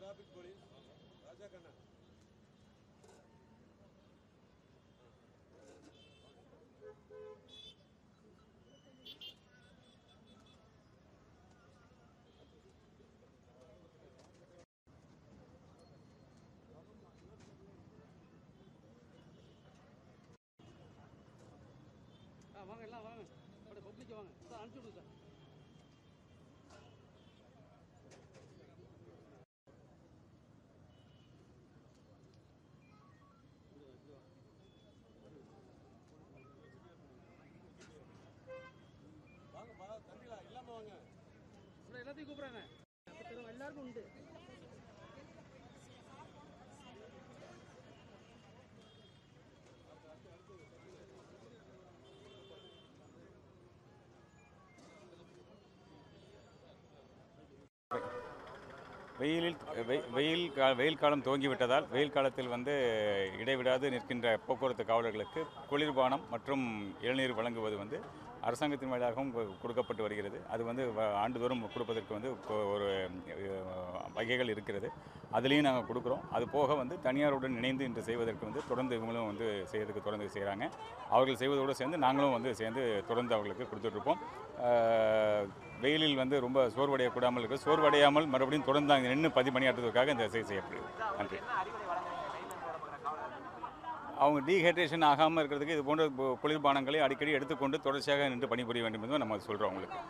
Traffic police ராஜா கண்ணா ஆ வாங்க எல்லாம் வாங்க. அப்படியே பப்ளிக் வாங்க. சார் அனுப்பிச்சி விடுங்க சார். வாங்க எல்லாத்தையும் கூப்பிட்றாங்க. எல்லாருக்கும் உண்டு. வெயிலில் வெ- வெயில் வெயில் காலம் துவங்கிவிட்டதால் வெயில் காலத்தில் வந்து இடைவிடாது நிற்கின்ற போக்குவரத்து காவலர்களுக்கு குளிர்பானம் மற்றும் இளநீர் வழங்குவது வந்து அரசாங்கத்தின் வழியாகவும் கொடுக்கப்பட்டு வருகிறது. அது வந்து வ- ஆண்டுதோறும் கொடுப்பதற்கு வந்து ஒரு வகைகள் இருக்கிறது. அதுலேயும் நாங்கள் கொடுக்குறோம். அது போக வந்து தனியாருடன் இணைந்து இன்று செய்வதற்கு வந்து தொடர்ந்து இவங்களும் வந்து செய்யறதுக்கு தொடர்ந்து செய்கிறாங்க. அவர்கள் செய்வதோடு சேர்ந்து நாங்களும் வந்து சேர்ந்து தொடர்ந்து அவர்களுக்கு கொடுத்துட்ருப்போம். வெயிலில் வந்து ரொம்ப சோர்வடையக்கூடாமல் இருக்குது சோர்வடையாமல் மறுபடியும் தொடர்ந்து அங்கே நின்று பதிப்பணியாற்றுவதற்காக இந்த செயல் செய்யப்படுது நன்றி. அவங்க டீஹைட்ரேஷன் ஆகாமல் இருக்கிறதுக்கு இது போன்ற குளிர்பானங்களை அடிக்கடி எடுத்துக்கொண்டு தொடர்ச்சியாக நின்று பணிபுரிய வேண்டும் என்று நம்ம சொல்கிறோம் அவங்களுக்கு